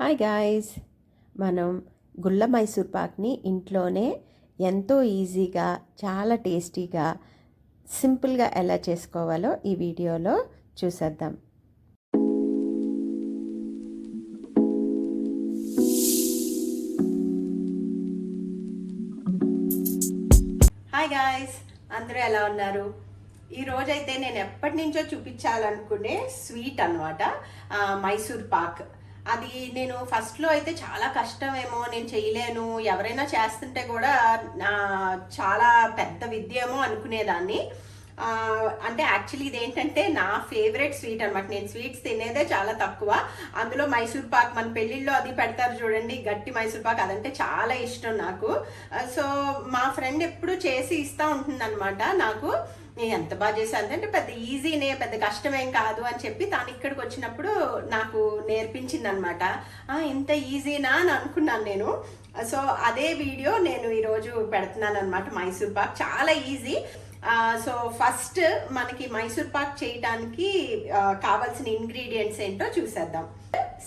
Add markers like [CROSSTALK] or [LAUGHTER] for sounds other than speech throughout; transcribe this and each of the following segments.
Hi guys. మనం గుల్ల మైసూర్ పాక్ని ఇంట్లోనే ఎంతో ఈజీగా చాలా టేస్టీగా సింపుల్గా ఎలా చేసుకోవాలో ఈ వీడియోలో చూసేద్దాం. Hi guys. అందరూ ఎలా ఉన్నారు? ఈ రోజైతే నేను ఎప్పటి నుంచో చూపించాలనుకునే స్వీట్ అనమాట మైసూర్ పాక్. అది నేను ఫస్ట్లో అయితే చాలా కష్టమేమో నేను చేయలేను ఎవరైనా చేస్తుంటే కూడా నా చాలా పెద్ద విద్యమో అనుకునేదాన్ని. అంటే యాక్చువల్లీ ఇదేంటంటే నా ఫేవరెట్ స్వీట్ అనమాట నేను స్వీట్స్ తినేదే చాలా తక్కువ. అందులో మైసూర్ పాక్ మన పెళ్ళిళ్ళలో అది పెడతారు చూడండి గట్టి మైసూర్ పాక్ అదంటే చాలా ఇష్టం నాకు. సో మా ఫ్రెండ్ ఎప్పుడు చేసి ఇస్తా ఉంటుందన్నమాట నాకు. నేను ఎంత బాగా చేశాను అంటే పెద్ద ఈజీనే పెద్ద కష్టమేం కాదు అని చెప్పి తాను ఇక్కడికి వచ్చినప్పుడు నాకు నేర్పించింది అనమాట ఇంత ఈజీనా అని అనుకున్నాను నేను. సో అదే వీడియో నేను ఈరోజు పెడుతున్నాను అనమాట మైసూర్ పాక్. చాలా ఈజీ. సో ఫస్ట్ మనకి మైసూర్ పాక్ చేయటానికి కావాల్సిన ఇంగ్రీడియంట్స్ ఏంటో చూసేద్దాం.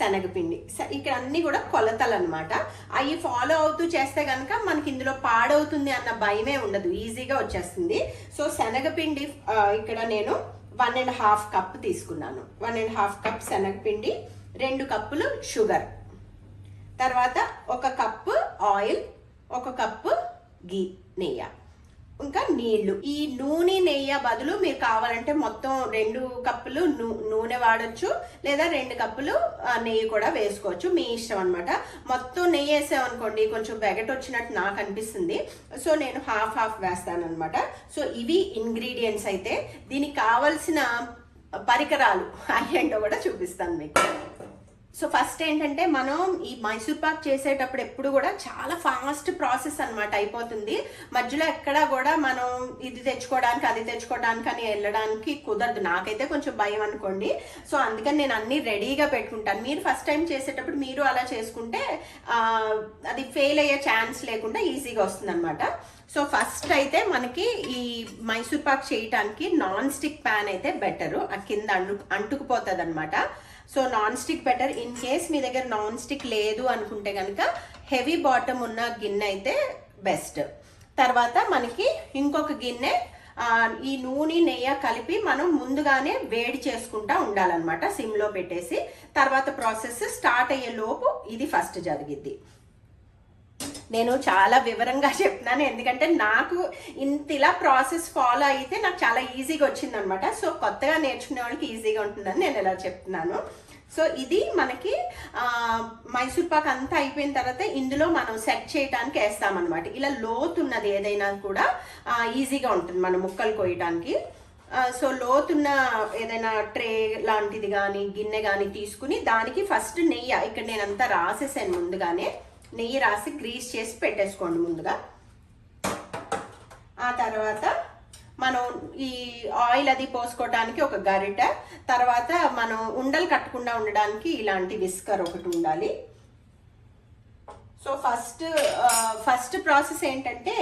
శనగపిండి. ఇక్కడ అన్ని కూడా కొలతలు అనమాట అవి ఫాలో అవుతూ చేస్తే కనుక మనకి ఇందులో పాడవుతుంది అన్న భయమే ఉండదు. ఈజీగా వచ్చేస్తుంది. సో శనగపిండి ఇక్కడ నేను వన్ అండ్ హాఫ్ కప్ తీసుకున్నాను. వన్ అండ్ హాఫ్ కప్ శనగపిండి రెండు కప్పులు షుగర్ తర్వాత ఒక కప్పు ఆయిల్ ఒక కప్పు గీ నెయ్యి. ఇంకా నీళ్ళు. ఈ నూనె నెయ్యి బదులు మీరు కావాలంటే మొత్తం రెండు కప్పులు నూ- నూనె వాడచ్చు. లేదా రెండు కప్పులు నెయ్యి కూడా వేసుకోవచ్చు. మీ ఇష్టం అనమాట మొత్తం నెయ్యి వేసామనుకోండి కొంచెం బెగట్ వచ్చినట్టు నాకు అనిపిస్తుంది. సో నేను హాఫ్ హాఫ్ వేస్తాను అనమాట సో ఇవి ఇంగ్రీడియంట్స్ అయితే దీనికి కావలసిన పరికరాలు [LAUGHS] అయ్యేంటో కూడా చూపిస్తాను మీకు. సో ఫస్ట్ ఏంటంటే మనం ఈ మైసూర్ పాక్ చేసేటప్పుడు ఎప్పుడు కూడా చాలా ఫాస్ట్ ప్రాసెస్ అనమాట అయిపోతుంది. మధ్యలో ఎక్కడా కూడా మనం ఇది తెచ్చుకోవడానికి అది తెచ్చుకోవడానికి అని వెళ్ళడానికి కుదరదు. నాకైతే కొంచెం భయం అనుకోండి. సో అందుకని నేను అన్ని రెడీగా పెట్టుకుంటాను. మీరు ఫస్ట్ టైం చేసేటప్పుడు మీరు అలా చేసుకుంటే అది ఫెయిల్ అయ్యే ఛాన్స్ లేకుండా ఈజీగా వస్తుంది అనమాట సో ఫస్ట్ అయితే మనకి ఈ మైసూర్ పాక్ చేయటానికి నాన్ స్టిక్ ప్యాన్ అయితే బెటరు ఆ కింద అంటు అంటుకుపోతుంది అనమాట so non stick better in case మీ దగ్గర నాన్ స్టిక్ లేదు అనుకుంటే కనుక హెవీ బాటమ్ ఉన్న గిన్నె అయితే బెస్ట్ తర్వాత మనకి ఇంకొక గిన్నె ఈ నూనె నెయ్యి కలిపి మనం ముందుగానే వేడి చేసుకుంటా ఉండాలన్నమాట సిమ్లో పెట్టేసి. తర్వాత ప్రాసెస్ స్టార్ట్ అయ్యే లోపు ఇది ఫస్ట్ జరిగిద్ది. నేను చాలా వివరంగా [LAUGHS] చెప్తున్నాను. ఎందుకంటే నాకు ఇంత ఇలా ప్రాసెస్ ఫాలో అయితే నాకు చాలా ఈజీగా వచ్చింది అనమాట సో కొత్తగా నేర్చుకునే వాళ్ళకి ఈజీగా ఉంటుందని నేను ఇలా చెప్తున్నాను. సో ఇది మనకి మైసూర్ పాక్ అంతా అయిపోయిన తర్వాత ఇందులో మనం సెట్ చేయడానికి వేస్తామన్నమాట ఇలా లోతున్నది ఏదైనా కూడా ఈజీగా ఉంటుంది మనం ముక్కలు కోయటానికి. సో లోతున్న ఏదైనా ట్రే లాంటిది కానీ గిన్నె కానీ తీసుకుని దానికి ఫస్ట్ నెయ్యి ఇక్కడ నేను అంతా రాసేసాను ముందుగానే. నెయ్యి రాసి గ్రీస్ చేసి పెట్టేసుకోండి ముందుగా. ఆ తర్వాత మనం ఈ ఆయిల్ అది పోసుకోవడానికి ఒక గరిట తర్వాత మనం ఉండలు కట్టకుండా ఉండడానికి ఇలాంటి విస్కర్ ఒకటి ఉండాలి. సో ఫస్ట్ ఫస్ట్ ప్రాసెస్ ఏంటంటే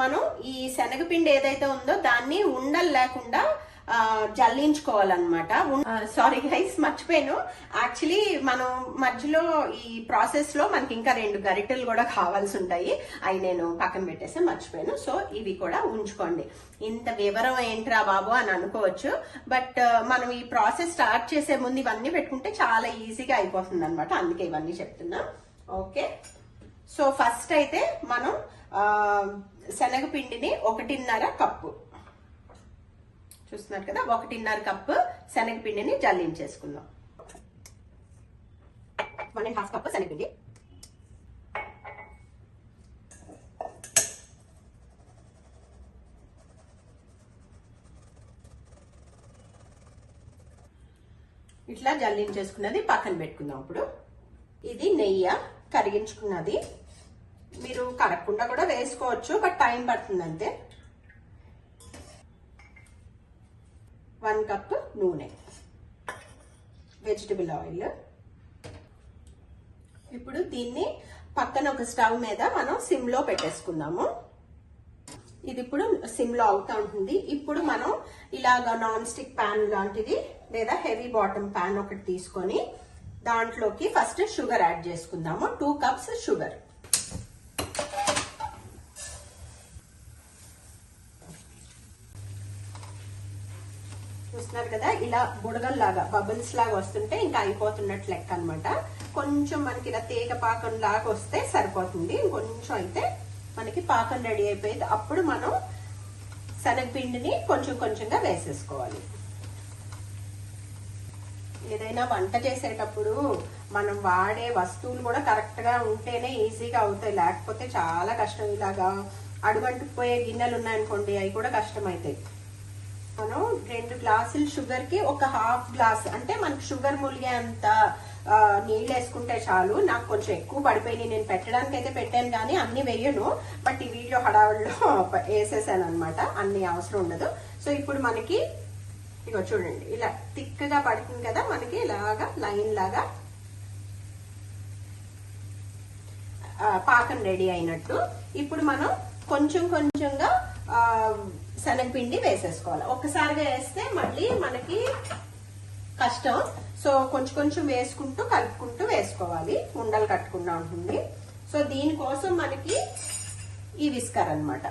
మనం ఈ శనగపిండి ఏదైతే ఉందో దాన్ని ఉండలు లేకుండా జల్లించుకోవాలన్నమాట. సారీ గైస్ మర్చిపోయాను. యాక్చువల్లీ మనం మధ్యలో ఈ ప్రాసెస్లో మనకి ఇంకా రెండు గరిటెలు కూడా కావాల్సి ఉంటాయి. అవి నేను పక్కన పెట్టేసి మర్చిపోయాను. సో ఇవి కూడా ఉంచుకోండి. ఇంత వివరం ఏంట్రా బాబు అని అనుకోవచ్చు. బట్ మనం ఈ ప్రాసెస్ స్టార్ట్ చేసే ముందు ఇవన్నీ పెట్టుకుంటే చాలా ఈజీగా అయిపోతుంది అనమాట అందుకే ఇవన్నీ చెప్తున్నా. ఓకే సో ఫస్ట్ అయితే మనం శనగపిండిని ఒకటిన్నర కప్పు. చూస్తున్నారు కదా ఒకటిన్నర కప్పు శనగపిండిని జల్లించేసుకుందాం వన్ అండ్ హాఫ్ కప్పు శనగపిండి. ఇట్లా జల్లించేసుకున్నది పక్కన పెట్టుకుందాం ఇప్పుడు. ఇది నెయ్యి కరిగించుకున్నది. మీరు కరగకుండా కూడా వేసుకోవచ్చు బట్ టైం పడుతుంది అంతే వన్ కప్ నూనె. వెజిటబుల్ ఆయిల్ ఇప్పుడు దీన్ని పక్కన ఒక స్టవ్ మీద మనం సిమ్లో పెట్టేసుకుందాము. ఇది ఇప్పుడు సిమ్లో అవుతూ ఉంటుంది. ఇప్పుడు మనం ఇలాగ నాన్ స్టిక్ ప్యాన్ లాంటిది లేదా హెవీ బాటమ్ ప్యాన్ ఒకటి తీసుకొని దాంట్లోకి ఫస్ట్ షుగర్ యాడ్ చేసుకుందాము. Two cups sugar. చూస్తున్నారు కదా ఇలా బుడగల్లాగా బబుల్స్ లాగా వస్తుంటే ఇంకా అయిపోతున్నట్లు లెక్క అనమాట కొంచెం మనకి ఇలా తీగ పాకం లాగా వస్తే సరిపోతుంది. కొంచెం అయితే మనకి పాకం రెడీ అయిపోయింది. అప్పుడు మనం శనగపిండిని కొంచెం కొంచెంగా వేసేసుకోవాలి. ఏదైనా వంట చేసేటప్పుడు మనం వాడే వస్తువులు కూడా కరెక్ట్గా ఉంటేనే ఈజీగా అవుతాయి. లేకపోతే చాలా కష్టం ఇలాగా అడుగంటుకుపోయే గిన్నెలు ఉన్నాయనుకోండి అవి కూడా కష్టం అవుతాయి. మనం రెండు గ్లాసులు షుగర్కి ఒక హాఫ్ గ్లాస్ అంటే మనకు షుగర్ ములిగే అంత నీళ్ళు వేసుకుంటే చాలు. నాకు కొంచెం ఎక్కువ పడిపోయినాయి. నేను పెట్టడానికి అయితే పెట్టాను కానీ అన్ని వేయను. బట్ ఈ వీడియో హడావుల్లో [LAUGHS] వేసేసాను అనమాట అన్ని అవసరం ఉండదు. సో ఇప్పుడు మనకి ఇగో చూడండి. ఇలా తిక్కగా పడుతుంది కదా మనకి ఇలాగా లైన్ లాగా. పాకం రెడీ అయినట్టు. ఇప్పుడు మనం కొంచెం కొంచెంగా శనగపిండి వేసేసుకోవాలి. ఒక్కసారిగా వేస్తే మళ్ళీ మనకి కష్టం. సో కొంచెం కొంచెం వేసుకుంటూ కలుపుకుంటూ వేసుకోవాలి. ఉండలు కట్టుకుండా ఉంటుంది సో దీనికోసం మనకి ఈ విస్కర్ అన్నమాట.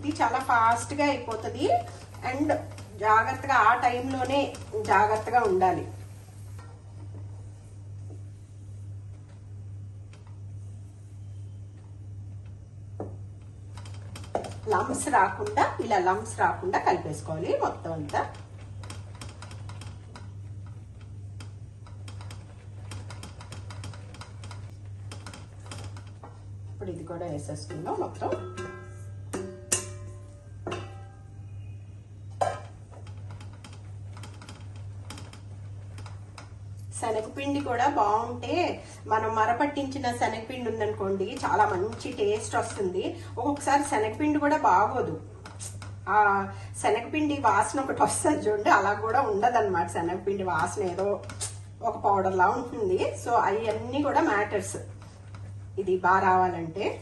ఇది చాలా ఫాస్ట్గా అయిపోతుంది. అండ్ జాగ్రత్తగా ఆ టైంలోనే జాగ్రత్తగా ఉండాలి. లంప్స్ రాకుండా ఇలా లంప్స్ రాకుండా కలిపేసుకోవాలి మొత్తం అంతా. ఇప్పుడు ఇది కూడా వేసేసుకుందాం మొత్తం. శనగపిండి కూడా బాగుంటే మనం మరపట్టించిన శనగపిండి ఉందనుకోండి చాలా మంచి టేస్ట్ వస్తుంది. ఒక్కొక్కసారి శనగపిండి కూడా బాగోదు. ఆ శనగపిండి వాసన ఒకటి వస్తుంది చూడండి అలా కూడా ఉండదన్నమాట. శనగపిండి వాసన ఏదో ఒక పౌడర్లా ఉంటుంది. సో అవన్నీ కూడా మ్యాటర్స్ ఇది బాగా రావాలంటే.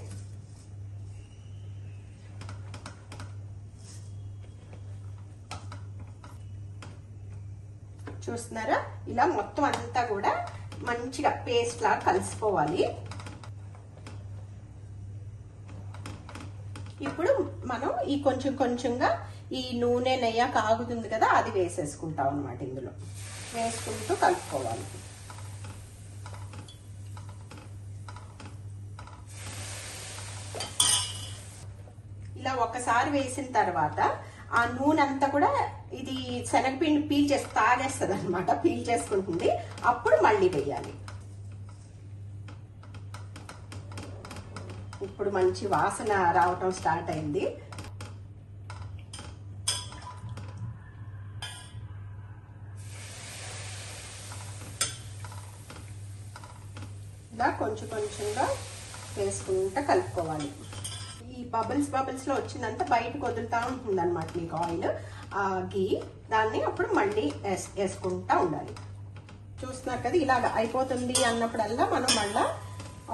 చూస్తున్నారా? ఇలా మొత్తం అంతా కూడా మంచిగా పేస్ట్ లా కలిసిపోవాలి. ఇప్పుడు మనం ఈ కొంచెం కొంచెంగా ఈ నూనె నెయ్య కాగుతుంది కదా అది వేసేసుకుంటాం అనమాట ఇందులో. వేసుకుంటూ కలుపుకోవాలి. ఇలా ఒకసారి వేసిన తర్వాత ఆ నూనె అంతా కూడా ఇది శనగపిండి పీల్ చేసి తాగేస్తుంది అనమాట పీల్ చేసుకుంటుంది. అప్పుడు మళ్ళీ వేయాలి. ఇప్పుడు మంచి వాసన రావటం స్టార్ట్ అయింది. ఇలా కొంచెం కొంచెంగా వేసుకుంటా కలుపుకోవాలి. ఈ బబుల్స్ బబుల్స్లో వచ్చిందంతా బయటకు వదులుతా ఉంటుంది అనమాట మీకు ఆయిల్ ఆ గీ దాన్ని అప్పుడు మళ్ళీ వేసుకుంటూ వేసుకుంటా ఉండాలి. చూస్తున్నారు కదా ఇలాగ అయిపోతుంది అన్నప్పుడల్లా మనం మళ్ళా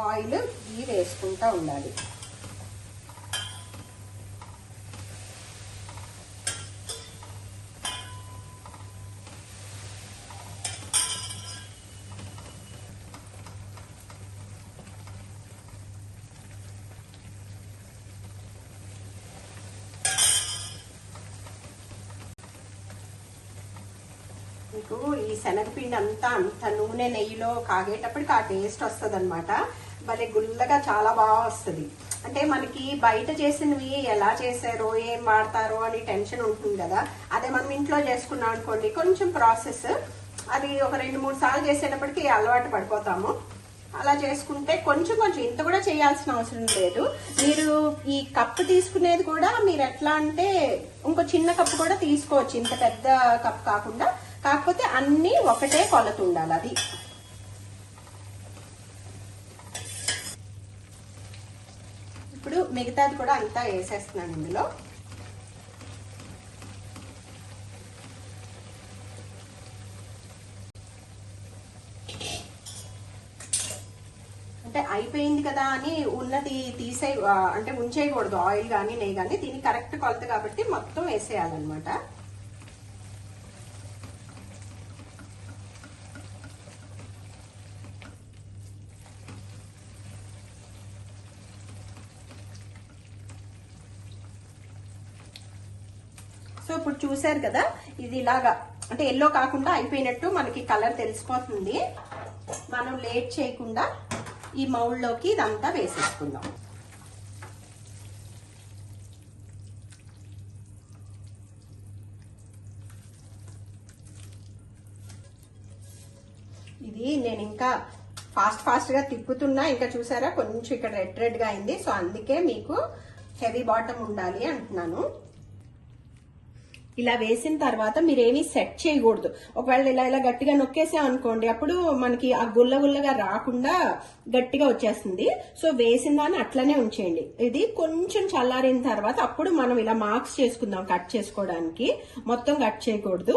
ఆయిల్ గీ వేసుకుంటా ఉండాలి. మీకు ఈ శనగపిండి అంతా అంత నూనె నెయ్యిలో కాగేటప్పటికి ఆ టేస్ట్ వస్తుంది అనమాట భలే గుల్లగా చాలా బాగా వస్తుంది. అంటే మనకి బయట చేసినవి ఎలా చేశారో ఏం వాడతారో అని టెన్షన్ ఉంటుంది కదా. అదే మనం ఇంట్లో చేసుకున్నాం అనుకోండి కొంచెం ప్రాసెస్ అది ఒక రెండు మూడు సార్లు చేసేటప్పటికి అలవాటు పడిపోతాము. అలా చేసుకుంటే కొంచెం కొంచెం ఇంత కూడా చేయాల్సిన అవసరం లేదు. మీరు ఈ కప్పు తీసుకునేది కూడా మీరు ఎట్లా అంటే ఇంకో చిన్న కప్పు కూడా తీసుకోవచ్చు. ఇంత పెద్ద కప్ కాకుండా కాకపోతే అన్నీ ఒకటే కొలత ఉండాలి అది. ఇప్పుడు మిగతాది కూడా అంతా వేసేస్తున్నాను ఇందులో. అంటే అయిపోయింది కదా అని ఉన్నది తీసే అంటే ఉంచేయకూడదు ఆయిల్ కానీ నెయ్యి కానీ దీన్ని కరెక్ట్ కొలత కాబట్టి మొత్తం వేసేయాలన్నమాట. చూసారు కదా? ఇది ఇలాగా అంటే ఎల్లో కాకుండా అయిపోయినట్టు మనకి కలర్ తెలిసిపోతుంది. మనం లేట్ చేయకుండా ఈ మౌల్డ్లోకి ఇదంతా వేసేసుకుందాం. ఇది నేను ఇంకా ఫాస్ట్ ఫాస్ట్గా తిప్పుతున్నా. ఇంకా చూసారా? కొంచెం ఇక్కడ రెడ్ రెడ్గా అయింది. సో అందుకే మీకు హెవీ బాటమ్ ఉండాలి అంటున్నాను. ఇలా వేసిన తర్వాత మీరేమీ సెట్ చేయకూడదు. ఒకవేళ ఇలా ఇలా గట్టిగా నొక్కేసాం అనుకోండి అప్పుడు మనకి ఆ గుల్ల గుల్లగా రాకుండా గట్టిగా వచ్చేస్తుంది. సో వేసిన దాన్ని అట్లనే ఉంచేయండి. ఇది కొంచెం చల్లారిన తర్వాత అప్పుడు మనం ఇలా మార్క్స్ చేసుకుందాం కట్ చేసుకోవడానికి. మొత్తం కట్ చేయకూడదు.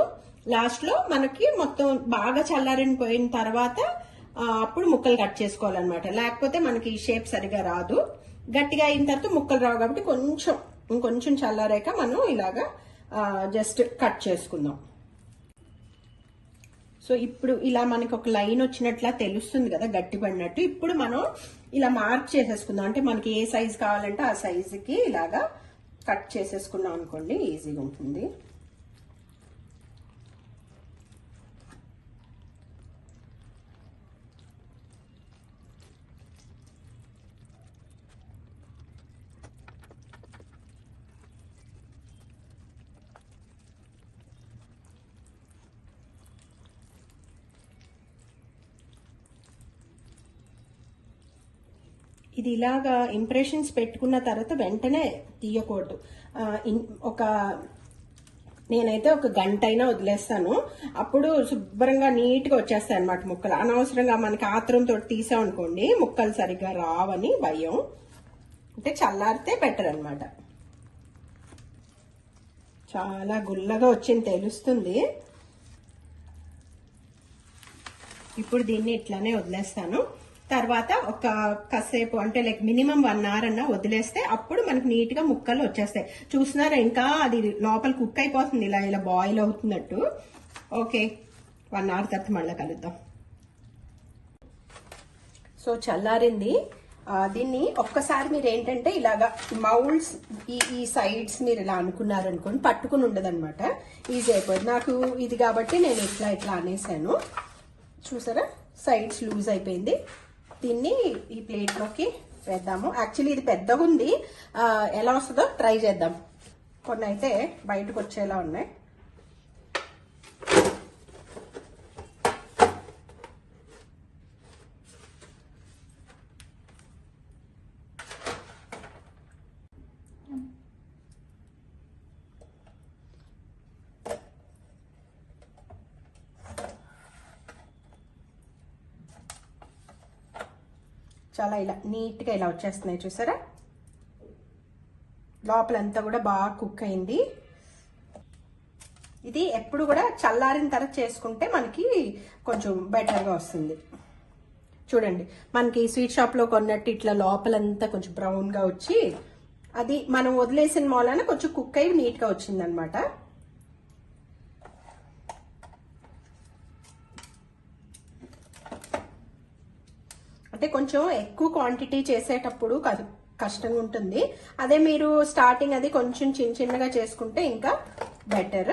లాస్ట్లో మనకి మొత్తం బాగా చల్లారిన పోయిన తర్వాత అప్పుడు ముక్కలు కట్ చేసుకోవాలన్నమాట. లేకపోతే మనకి ఈ షేప్ సరిగా రాదు. గట్టిగా అయిన తర్వాత ముక్కలు రావు కాబట్టి కొంచెం ఇంకొంచెం చల్లారాక మనం ఇలాగా జస్ట్ కట్ చేసుకుందాం. సో ఇప్పుడు ఇలా మనకి ఒక లైన్ వచ్చినట్లా తెలుస్తుంది కదా గట్టి పడినట్టు. ఇప్పుడు మనం ఇలా మార్క్ చేసేసుకుందాం. అంటే మనకి ఏ సైజు కావాలంటే ఆ సైజుకి ఇలాగా కట్ చేసేసుకున్నాం అనుకోండి ఈజీగా ఉంటుంది. ఇది ఇలాగా ఇంప్రెషన్స్ పెట్టుకున్న తర్వాత వెంటనే తీయకూడదు. ఒక నేనైతే ఒక గంట అయినా వదిలేస్తాను. అప్పుడు శుభ్రంగా నీట్గా వచ్చేస్తాయి అనమాట ముక్కలు. అనవసరంగా మనకి ఆత్రంతో తీసామనుకోండి ముక్కలు సరిగ్గా రావని భయం. అంటే చల్లారితే బెటర్ అన్నమాట. చాలా గుల్లగా వచ్చింది తెలుస్తుంది. ఇప్పుడు దీన్ని ఇట్లానే వదిలేస్తాను. తర్వాత ఒక కాసేపు అంటే లైక్ మినిమం వన్ అవర్ అన్న వదిలేస్తే అప్పుడు మనకి నీట్గా ముక్కలు వచ్చేస్తాయి. చూసినారా ఇంకా అది లోపల కుక్ అయిపోతుంది. ఇలా ఇలా బాయిల్ అవుతున్నట్టు. ఓకే వన్ అవర్ తర్వాత మళ్ళీ కలుద్దాం. సో చల్లారింది. దీన్ని ఒక్కసారి మీరు ఏంటంటే ఇలాగా మౌల్డ్స్ ఈ ఈ సైడ్స్ మీరు ఇలా అనుకున్నారనుకోండి పట్టుకుని ఉండదు అనమాట ఈజీ అయిపోయింది. నాకు ఇది కాబట్టి నేను ఇట్లా ఇట్లా అనేసాను. చూసారా? సైడ్స్ లూజ్ అయిపోయింది. దీన్ని ఈ ప్లేట్లోకి వేద్దాము. యాక్చువల్లీ ఇది పెద్దగా ఉంది ఎలా వస్తుందో ట్రై చేద్దాం. కొన్ని అయితే బయటకు వచ్చేలా ఉన్నాయి. చాలా ఇలా నీట్గా ఇలా వచ్చేస్తున్నాయి చూసారా? లోపలంతా కూడా బాగా కుక్ అయింది. ఇది ఎప్పుడు కూడా చల్లారిన తర్వాత చేసుకుంటే మనకి కొంచెం బెటర్గా వస్తుంది. చూడండి మనకి స్వీట్ షాప్లో కొన్నట్టు ఇట్లా లోపలంతా కొంచెం బ్రౌన్గా వచ్చి అది మనం వదిలేసిన మూలాన కొంచెం కుక్ అయ్యి నీట్గా వచ్చిందనమాట. అంటే కొంచెం ఎక్కువ క్వాంటిటీ చేసేటప్పుడు కష్టంగా ఉంటుంది. అదే మీరు స్టార్టింగ్ అది కొంచెం చిన్న చిన్నగా చేసుకుంటే ఇంకా బెటర్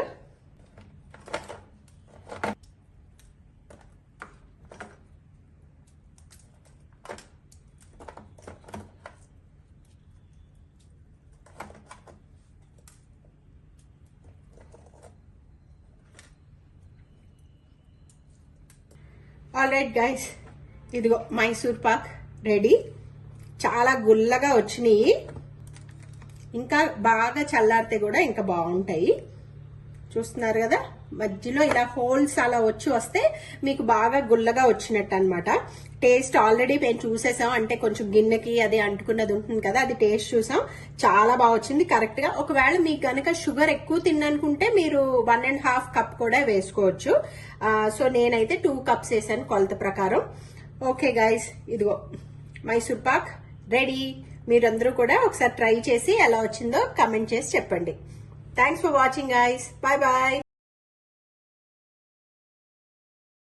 ఆల్ రైట్ గైస్ ఇదిగో మైసూర్ పాక్ రెడీ. చాలా గుల్లగా వచ్చినాయి. ఇంకా బాగా చల్లారితే కూడా ఇంకా బాగుంటాయి. చూస్తున్నారు కదా? మధ్యలో ఇలా హోల్స్ అలా వచ్చి వస్తే మీకు బాగా గుల్లగా వచ్చినట్టు అనమాట టేస్ట్ ఆల్రెడీ మేము చూసేసాం. అంటే కొంచెం గిన్నెకి అది అంటుకున్నది ఉంటుంది కదా అది టేస్ట్ చూసాం. చాలా బాగా వచ్చింది. కరెక్ట్గా ఒకవేళ మీకు కనుక షుగర్ ఎక్కువ తిన్ననుకుంటే మీరు వన్ అండ్ హాఫ్ కప్ కూడా వేసుకోవచ్చు. సో నేనైతే టూ కప్స్ వేసాను కొలత ప్రకారం. ఓకే గైస్ ఇదిగో మైసూర్ పాక్ రెడీ మీరందరూ కూడా ఒకసారి ట్రై చేసి ఎలా వచ్చిందో కమెంట్ చేసి చెప్పండి. Thanks for watching guys bye bye